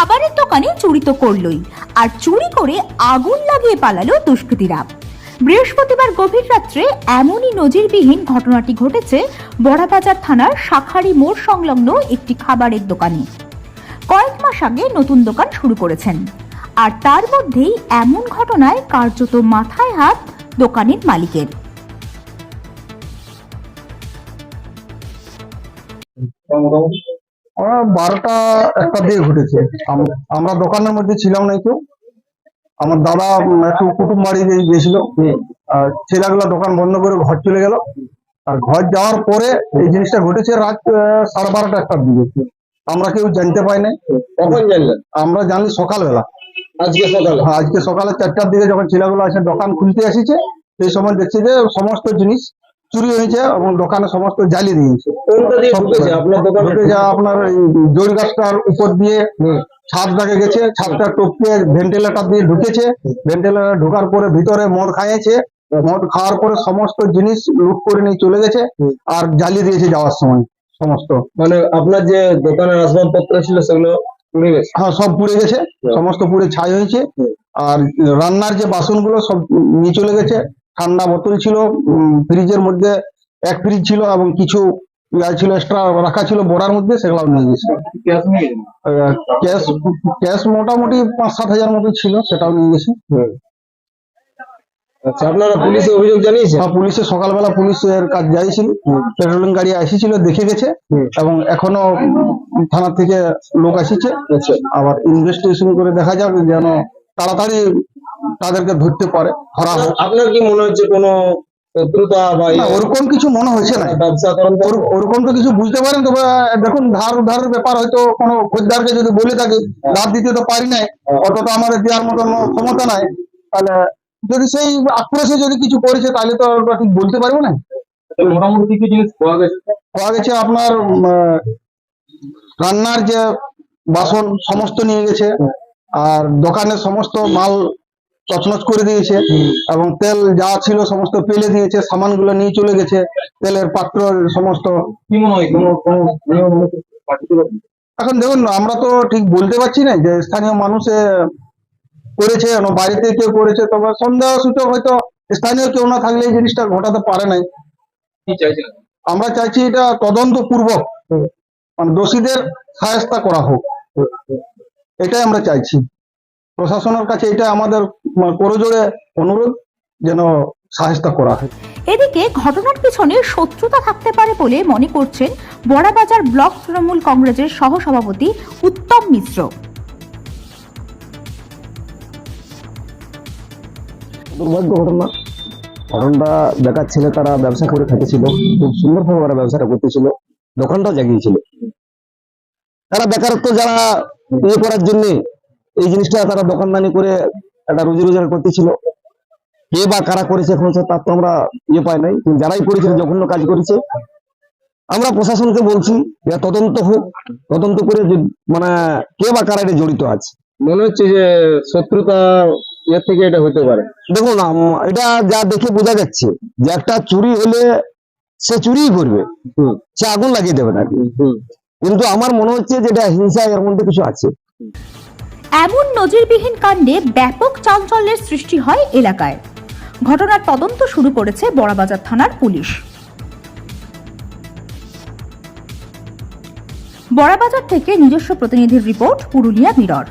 খাবারের দোকানে চুরি তো করলই, আর চুরি করে আগুন লাগিয়ে পালালো দুষ্কৃতীরা। বৃহস্পতিবার গভীর রাত্রে এমনই নজিরবিহীন ঘটনাটি ঘটেছে বড়াবাজার থানার শাখারি মোড় সংলগ্ন একটি খাবারের দোকানে। কয়েক মাস আগে নতুন দোকান শুরু করেছেন, আর তার মধ্যেই এমন ঘটনায় কার্যত মাথায় হাত দোকানের মালিকের। বারোটা একটা দিয়ে ঘটেছে আমরা দোকানের মধ্যে ছিলাম না কেউ আমার দাদা একটু কুটুম বাড়ি গিয়ে- গিয়েছিল। ছেলেগুলো দোকান বন্ধ করে ঘর চলে গেল। আর ঘর যাওয়ার পরে এই জিনিসটা ঘটেছে রাত সাড়ে বারোটা একটার দিকে আমরা কেউ জানতে পাই নাই। কখন জানলেন আমরা জানি সকালবেলা। আজকে সকালে? হ্যাঁ, আজকে সকালে চারটার দিকে যখন ছেলেগুলো এসে দোকান খুলতে এসেছে সেই সময় দেখছি যে সমস্ত জিনিস চুরি হয়েছে এবং দোকানে সমস্ত জ্বালিয়ে দিয়েছে। আপনার দোকানে? যা আপনার এই গাছটার উপর দিয়ে ছাদ ডাকে গেছে ছাদটা টপকে ভেন্টিলেটর দিয়ে ঢুকেছে। ভেন্টিলেটর ঢোকার পরে ভিতরে মদ খাইয়েছে। মদ খাওয়ার পরে সমস্ত জিনিস লুট করে নিয়ে চলে গেছে আর জ্বালিয়ে দিয়েছে যাওয়ার সময় সমস্ত। মানে আপনার যে দোকানের আসবাবপত্র ছিল সেগুলো পুড়ে গেছে? হ্যাঁ সব পুড়ে গেছে। সমস্ত পুড়ে ছাই হয়েছে। আর রান্নার যে বাসনগুলো সব নিয়ে চলে গেছে ঠান্ডা বোতল ছিল ফ্রিজের মধ্যে এক ফ্রিজ ছিল এবং কিছু ইয়া ছিল এক্সট্রা রাখা ছিল বড়ার মধ্যে সেগুলো নিয়ে গেছে। ক্যাশ ক্যাশ মোটামুটি পাঁচ সাত হাজার মতো ছিল সেটাও নিয়ে গেছে। আচ্ছা আপনারা পুলিশে অভিযোগ জানিয়েছেন? হ্যাঁ পুলিশে সকালবেলা পুলিশের কাজ যাইছিল পেট্রোলিং গাড়ি এসেছিল দেখে গেছে। এবং এখনও থানা থেকে লোক এসেছে। আচ্ছা। আবার ইনভেস্টিগেশন করে দেখা যাবে যেন তাড়াতাড়ি তাদেরকে ধরতে পারে ধরা হোক আপনার কি মনে হচ্ছে কোনো শত্রুতা বা ওরকম কিছু মনে হচ্ছে না। ব্যবসা করেন ওরকম তো কিছু বুঝতে পারেন তবে দেখুন ধার উধারের ব্যাপার হয়তো কোনো খরিদ্দারকে যদি বলে থাকি ধার দিতে তো পারি নাই অত তো আমাদের দেওয়ার মতন ক্ষমতা নাই তাহলে যদি সেই আক্রোশে যদি কিছু করেছে তাহলে তো ওটা ঠিক বলতে পারব না। মোটামুটি কিছু জিনিস পাওয়া গেছে? পাওয়া গেছে আপনার রান্নার যে বাসন সমস্ত নিয়ে গেছে আর দোকানের সমস্ত মাল তছনছ করে দিয়েছে এবং তেল যা ছিল সমস্ত পেলে দিয়েছে সামানগুলো নিয়ে চলে গেছে। তেলের পাত্র সমস্ত? এখন দেখুন আমরা তো ঠিক বলতে পারছি না যে স্থানীয় মানুষে করেছে বাড়িতে কেউ করেছে তবে সন্দেহ সূচক হয়তো স্থানীয় কেউ না থাকলে এই জিনিসটা ঘটাতে পারে নাই। আমরা চাইছি এটা তদন্ত পূর্বক মানে দোষীদের সায়স্তা করা হোক। এটাই আমরা চাইছি। প্রশাসনের কাছে এটা আমাদের করজোড়ে অনুরোধ যেন সাহেস্তা করা হয়। এদিকে ঘটনার পিছনে শত্রুতা থাকতে পারে বলে মনে করছেন বড়াবাজার ব্লক তৃণমূল কংগ্রেসের সহসভাপতি উত্তম মিশ্র। দুর্ভাগ্য ঘটনা। ঘটনাটা বেকার ছেলে তারা ব্যবসা করে খেতেছিল খুব সুন্দরভাবে ওরা ব্যবসাটা করতেছিল দোকানটাও জাগিয়েছিল। তারা বেকারত্ব যারা ইয়ে করার জন্য এই জিনিসটা তারা দোকানদানি করে একটা রুজি রোজগার করতেছিল। কে বা কারা করেছে এখন তার তো আমরা ইয়ে পাই নাই। কিন্তু যারাই করেছে জঘন্য কাজ করেছে। আমরা প্রশাসনকে বলছি যে তদন্ত হোক তদন্ত করে মানে কে বা কারা এটা জড়িত আছে। মনে হচ্ছে যে শত্রুতা এর থেকে এটা হতে পারে। দেখুন এটা যা দেখে বোঝা যাচ্ছে যে একটা চুরি হলে সে চুরিই করবে। সে আগুন লাগিয়ে দেবে না কিন্তু আমার মনে হচ্ছে যে এটা হিংসা এর মধ্যে কিছু আছে। এমন নজিরবিহীন কাণ্ডে ব্যাপক চাঞ্চল্যের সৃষ্টি হয় এলাকায়। ঘটনার তদন্ত শুরু করেছে বড়াবাজার থানার পুলিশ। বড়াবাজার থেকে নিজস্ব প্রতিনিধির রিপোর্ট, পুরুলিয়া, মিরর।